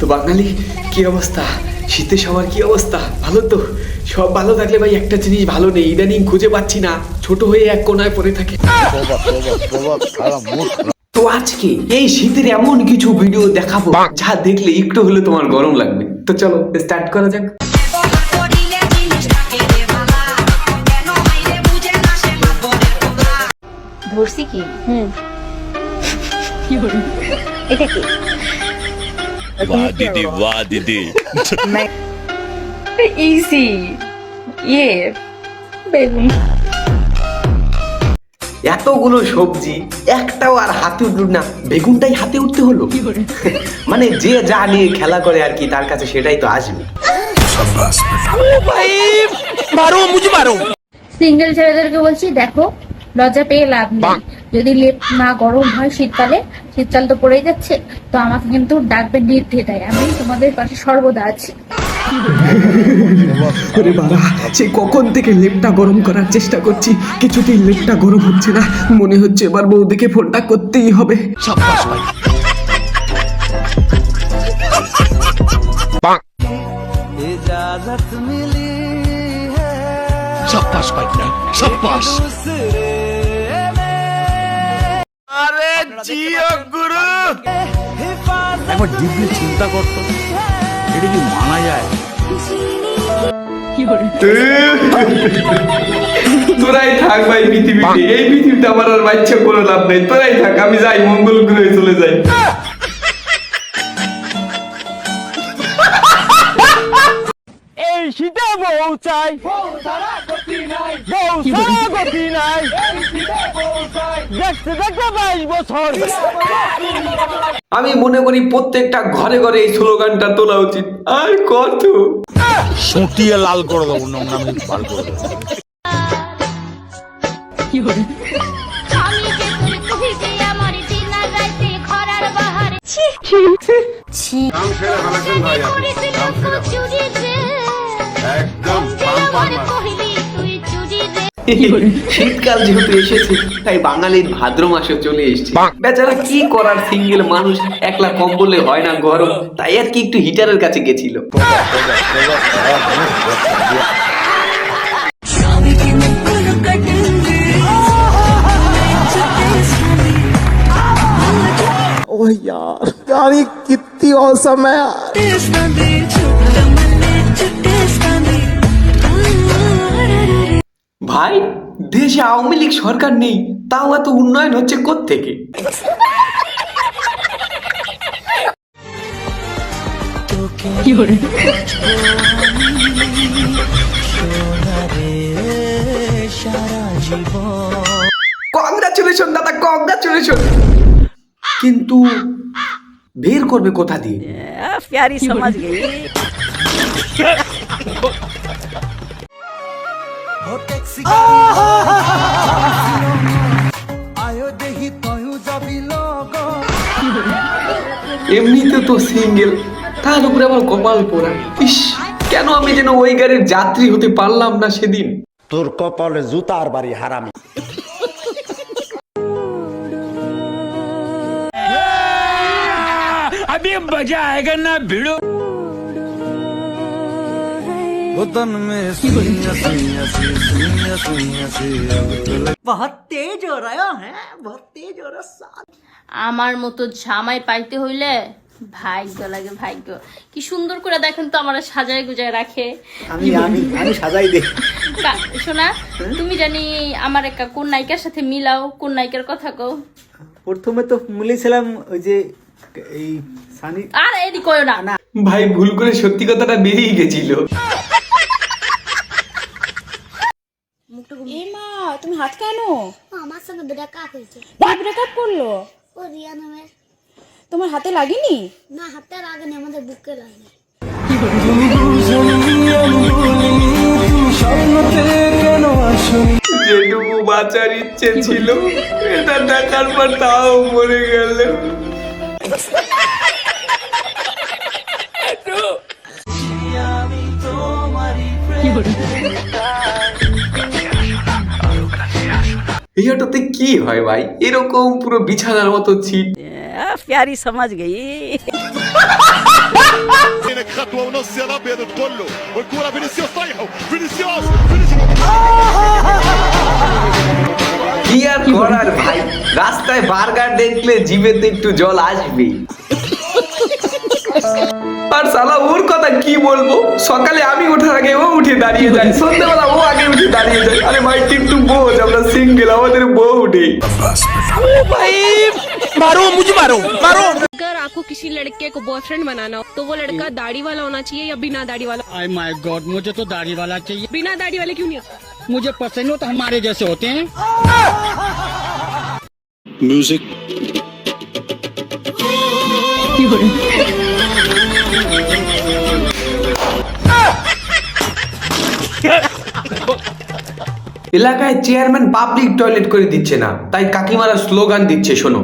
তো বাঙালি কি অবস্থা? শীতে সবার কি অবস্থা? ভালো তো? সব ভালো থাকলে ভাই একটা জিনিস ভালো নেই ইদানিং খুঁজে পাচ্ছি না। ছোট হয়ে এক কোনায় পড়ে থাকে। তো আজকে এই শীতের এমন কিছু ভিডিও দেখাবো যা দেখলে একটু হলে তোমার গরম লাগবে। তো চলো স্টার্ট করা যাক। ধরছি কি? হুম। এটা কি? বাহ দিদি বাহ দিদি ইজি এতগুলো সবজি একটাও আর হাতে উঠল না। বেগুনটাই হাতে উঠতে হলো। মানে যে যা নিয়ে খেলা করে আর কি তার কাছে সেটাই তো আসবে। সিঙ্গেল ছেলেদেরকে বলছি দেখো লজ্জা পেয়ে লাভ নেই। যদি লেপ না গরম হয় শীতকালে শীতকাল তো পড়েই যাচ্ছে তো আমাকে কিন্তু ডাকবে নির্দ্বিধায় আমি তোমাদের পাশে সর্বদা আছি। ওরে বাবা সে কখন থেকে লেপটা গরম করার চেষ্টা করছি কিছুতেই লেপটা গরম হচ্ছে না। মনে হচ্ছে এবার বৌদিকে ফোনটা করতেই হবে। আরে জিও গুরু। একবার ডিপলি চিন্তা করতো। এটা কি মানা যায়? তোরাই থাক ভাই পৃথিবীতে। এই পৃথিবীতে আমার আর বাচ্চা কোনো লাভ নেই। তোরাই থাক আমি যাই মঙ্গল গ্রহে চলে যাই। এই শীতে বউ চাই। বউ সারা গতি নাই। বউ সারা গতি নাই। দেখতে দেখতে বাইশ বছর। আমি মনে করি প্রত্যেকটা ঘরে ঘরে এই স্লোগানটা তোলা উচিত। আর কত সুটিয়ে লাল করে দেবো নোংরা আমি করে দেবো। স্বামীকে শীতকাল যেহেতু এসেছে তাই বাঙালির ভাদ্র মাসে চলে এসেছে। বেচারা কি করার সিঙ্গেল মানুষ একলা কম্বলে হয় না গরম তাই আর কি একটু হিটারের কাছে গেছিল। ভাই দেশে আওয়ামী লীগ সরকার নেই তাও এত উন্নয়ন হচ্ছে থেকে কংগ্রাচুলেশন দাদা কংগ্রাচুলেশন কিন্তু বের করবে কোথা দিয়ে? প্যারি সমাজ গই। এমনিতে তো সিঙ্গেল তার উপরে আবার কপাল পোড়া ইস কেন আমি যেন ওই গাড়ির যাত্রী হতে পারলাম না সেদিন তোর কপালে জুতার বাড়ি হারামি अभी मजा आएगा ना भिड़ो बदन में सुइया सुइया सी सुइया सुइया सी अब तो लग- আমার মতো জামাই পাইতে হইলে ভাগ্য লাগে ভাগ্য কি সুন্দর করে দেখেন তো আমার সাজায় গুজায় রাখে আমি আমি আমি সাজাই দে কা- শোনা তুমি জানি আমার একটা কোন নায়িকার সাথে মিলাও কোন নায়িকার কথা কও প্রথমে তো মিলেছিলাম ওই যে এই সানি আর এদি কয়ো না ভাই ভুল করে সত্যি কথাটা বেরিয়ে গেছিল এ মা তুমি হাত কেন? আমার সঙ্গে ব্রেকআপ হয়েছে। ব্রেকআপ করল? ও রিয়া নামের। তোমার হাতে লাগেনি? না হাতের আগে নেই, আমাদের বুকে লাগে যেটুকু বাঁচার ইচ্ছে ছিল এটা দেখার পর তাও মরে গেল। ভিডিওটাতে কি হয় ভাই? এরকম পুরো বিছানার মতো ছিট। প্যারি সমাজ গেই। কি আর করার ভাই? রাস্তায় বার্গার দেখলে জিবেতে একটু জল আসবেই। আর সালা ওর কথা কি বলবো সকালে আমি ওঠার আগে ও উঠে দাঁড়িয়ে যায় সন্ধ্যাবেলা ও আগে উঠে দাঁড়িয়ে যায় আরে ভাই তুই একটু বোঝ আমরা সিঙ্গেল আমাদের বউ উঠে अगर आपको किसी लड़के को बॉयफ्रेंड बनाना हो तो वो लड़का दाढ़ी वाला होना चाहिए या बिना दाढ़ी वाला आई माय गॉड मुझे तो दाढ़ी वाला चाहिए बिना दाढ़ी वाले क्यों नहीं होता मुझे पसंद हो तो हमारे जैसे होते हैं म्यूजिक এলাকায় চেয়ারম্যান পাবলিক টয়লেট করে দিচ্ছে না। তাই কাকিমারা স্লোগান দিচ্ছে শোনো।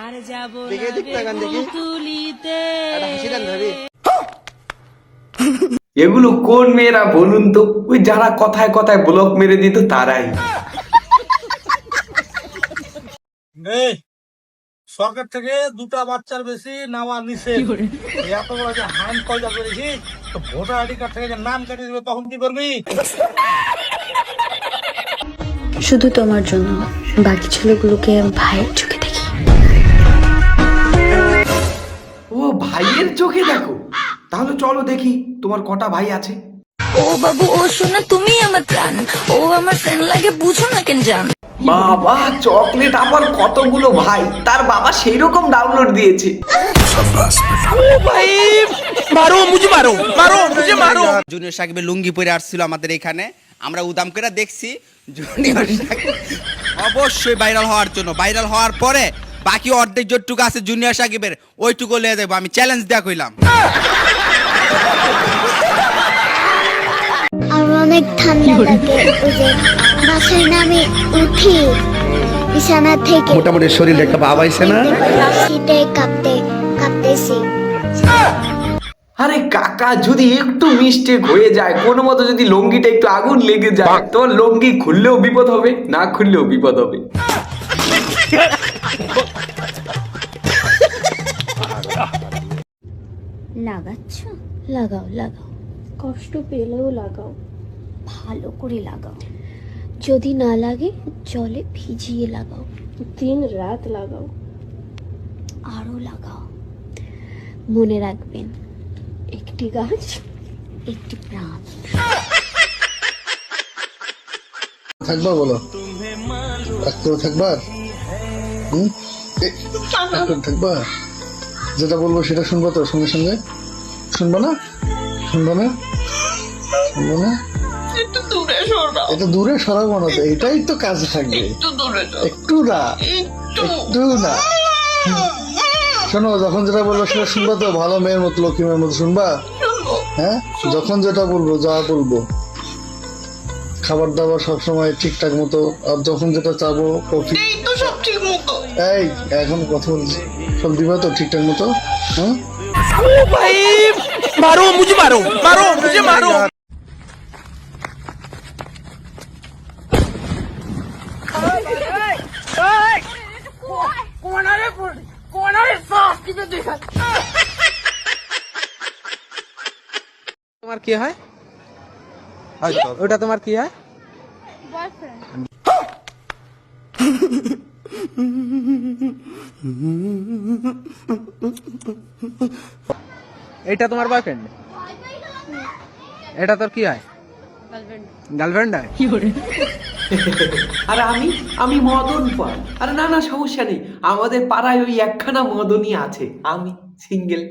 আর যাব এগুলো কোন মেয়েরা বলুন তো? ওই যারা কথায় কথায় ব্লক মেরে দিত তারাই। এই সরকার থেকে দুটা বাচ্চার বেশি নেওয়া এই এত বড় যে হান করেছি তো ভোটার আইডি কার্ড থেকে যে নাম কেটে দিবে তখন কি করবি? শুধু তোমার জন্য বাকি ছেলেগুলোকে ভাইয়ের চোখে ভাইয়ের চোখে দেখো। তাহলে চলো দেখি তোমার কটা ভাই আছে। ও বাবু ও শোনা তুমি আমার প্রাণ। ও আমার ফ্রেন্ড লাগে বুঝো না কেন জান। বাবা চকলেট আবার কতগুলো ভাই? তার বাবা সেই রকম ডাউনলোড দিয়েছে জুনিয়র সাকিবের লুঙ্গি পরে আসছিল আমাদের এখানে। আমরা উদাম করে দেখছি জুনিয়র সাকিব অবশ্যই ভাইরাল হওয়ার জন্য। ভাইরাল হওয়ার পরে বাকি অর্ধেক যতটুকু আছে জুনিয়র সাকিবের ওইটুকু লিয়ে যাব আমি চ্যালেঞ্জ দেওয়া কইলাম। অনেক ঠান্ডা লাগে ওই যে বাসায় নামে উঠি বিছানা থেকে মোটামুটি শরীরে একটা ভাব আইছে না? শীতে কাঁপতে কাঁপতেছি। আরে কাকা যদি একটু মিস্টেক হয়ে যায় কোনো মতো যদি লঙ্গিটা একটু আগুন লেগে যায় তোমার লঙ্গি খুললেও বিপদ হবে না খুললেও বিপদ হবে? লাগাচ্ছ? লাগাও লাগাও। কষ্ট পেলেও লাগাও। ভালো করে লাগাও। যদি না লাগে জলে ভিজিয়ে লাগাও। দিন রাত লাগাও। আরও লাগাও। মনে রাখবেন একটি গাছ একটি প্রাণ। থাকবা বলো? থাকবা? হুম? থাকবা? যেটা বলব সেটা শুনব তো সঙ্গে সঙ্গে? শুনব না? শুনব না? শুনব না? একটু দূরে সরাবো না তো এটাই তো কাজ থাকবে। একটু না। একটু। না। শোনো যখন যেটা বলব সেটা শুনবা তো। ভালো মেয়ের মতো লক্ষ্মী মেয়ের মতো শুনবা। হ্যাঁ? যখন যেটা বলব যা বলব। খাবার দাবার সবসময় ঠিকঠাক মতো। আর যখন যেটা চাবো কফি এই এখন কথা বলছি। সব দিবা তো ঠিকঠাক মতো? হ্যাঁ? তোমার কি হয়? ওটা তোমার কি হয়? এটা তোমার বয়ফ্রেন্ড এটা তোর কি হয়? গার্লফ্রেন্ড হয়? আর আমি আমি মদন পাল। আরে না না সমস্যা নেই। আমাদের পাড়ায় ওই একখানা মদনই আছে। আমি সিঙ্গেল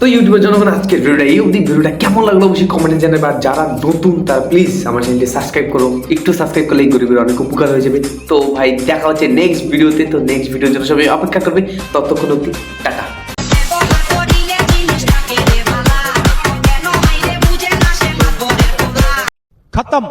তো ইউটিউবের জন্য আজকের ভিডিওটা এই অবধি। ভিডিওটা কেমন লাগল অবশ্যই কমেন্টে জানাবে। আর যারা নতুন, তারা প্লিজ আমার চ্যানেলটি সাবস্ক্রাইব করো। একটু সাবস্ক্রাইব করলে এই গরিবের অনেক উপকার হয়ে যাবে। তো ভাই, দেখা হচ্ছে নেক্সট ভিডিওতে। তো নেক্সট ভিডিও জন্য সবাই অপেক্ষা করবে। ততক্ষণ অব্দি টাটা। খতম।